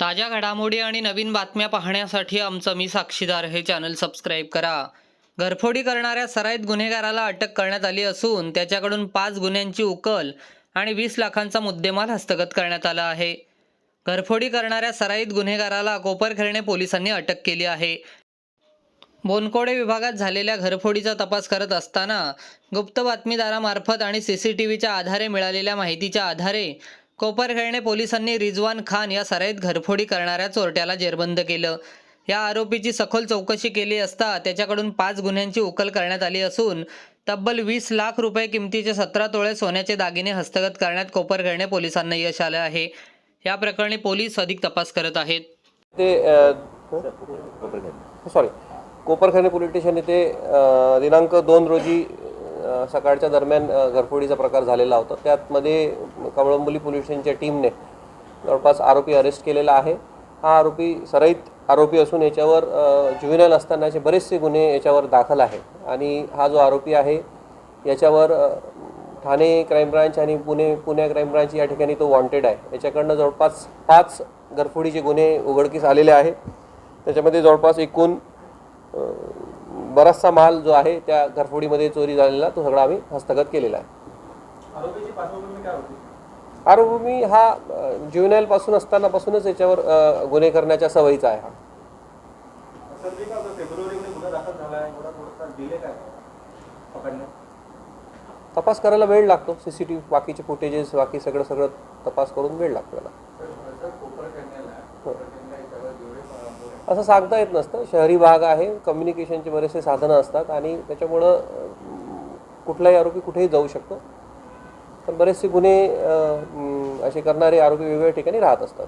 ताज्या घडामोडी आणि नवीन बातम्या पाहण्यासाठी आमचं मी साक्षीदार हे चॅनल सबस्क्राईब करा. घरफोडी करणाऱ्या सराईत गुन्हेगाराला अटक करण्यात आली असून त्याच्याकडून पाच गुन्ह्यांची उकल आणि वीस लाखांचा मुद्देमाल हस्तगत करण्यात आला आहे. घरफोडी करणाऱ्या सराईत गुन्हेगाराला कोपरखेरणे पोलिसांनी अटक केली आहे. बोनकोडे विभागात झालेल्या घरफोडीचा तपास करत असताना गुप्त बातमीदारामार्फत आणि सी सी टी व्हीच्या आधारे मिळालेल्या माहितीच्या आधारे कोपरखेळणे पोलिसांनी रिजवान खान या सराईत घरफोडी करणाऱ्या चोरट्याला जेरबंद केलं. या आरोपीची सखोल चौकशी केली असता त्याच्याकडून पाच गुन्ह्यांची उकल करण्यात आली असून तब्बल वीस लाख रुपये किमतीचे सतरा तोळे सोन्याचे दागिने हस्तगत करण्यात कोपरखेळणे पोलिसांना यश आलं आहे. या प्रकरणी पोलीस अधिक तपास करत आहेत. ते सॉरी कोपरखाने पोलीस स्टेशन येथे अ, दिनांक दोन रोजी सकाळच्या दरम्यान घरफोडीचा प्रकार झालेला होता. त्यातमध्ये कवळंबोली पोलीस स्टेशनच्या टीमने जवळपास आरोपी अरेस्ट केलेला आहे. हा आरोपी सराईत आरोपी असून याच्यावर ज्युव्हिनल असतानाचे बरेचसे गुन्हे याच्यावर दाखल आहे आणि हा जो आरोपी आहे याच्यावर ठाणे क्राईम ब्रांच आणि पुणे पुणे क्राईम ब्रांच या ठिकाणी तो वॉन्टेड आहे. याच्याकडनं जवळपास पाच घरफोडीचे गुन्हे उघडकीस आलेले आहे त्याच्यामध्ये जवळपास एकूण बराचसा माल जो आहे त्या घरफोडीमध्ये चोरी झालेला तो सगळा आम्ही हस्तगत केलेला आहे. आरोपी हा ज्युव्हनाईल पासून असतानापासूनच याच्यावर गुन्हे करण्याच्या सवयीचा आहे हा. तपास करायला वेळ लागतो. सी सी टी व्ही बाकीचे फुटेजेस बाकी सगळं सगळं तपास करून वेळ लागतो त्याला. हो. असं सांगता येत नसतं. शहरी भाग आहे कम्युनिकेशनचे बरेचसे साधनं असतात आणि त्याच्यामुळं कुठलाही आरोपी कुठेही जाऊ शकतो. पण बरेचसे गुन्हे असे करणारे आरोपी वेगवेगळ्या ठिकाणी राहत असतात.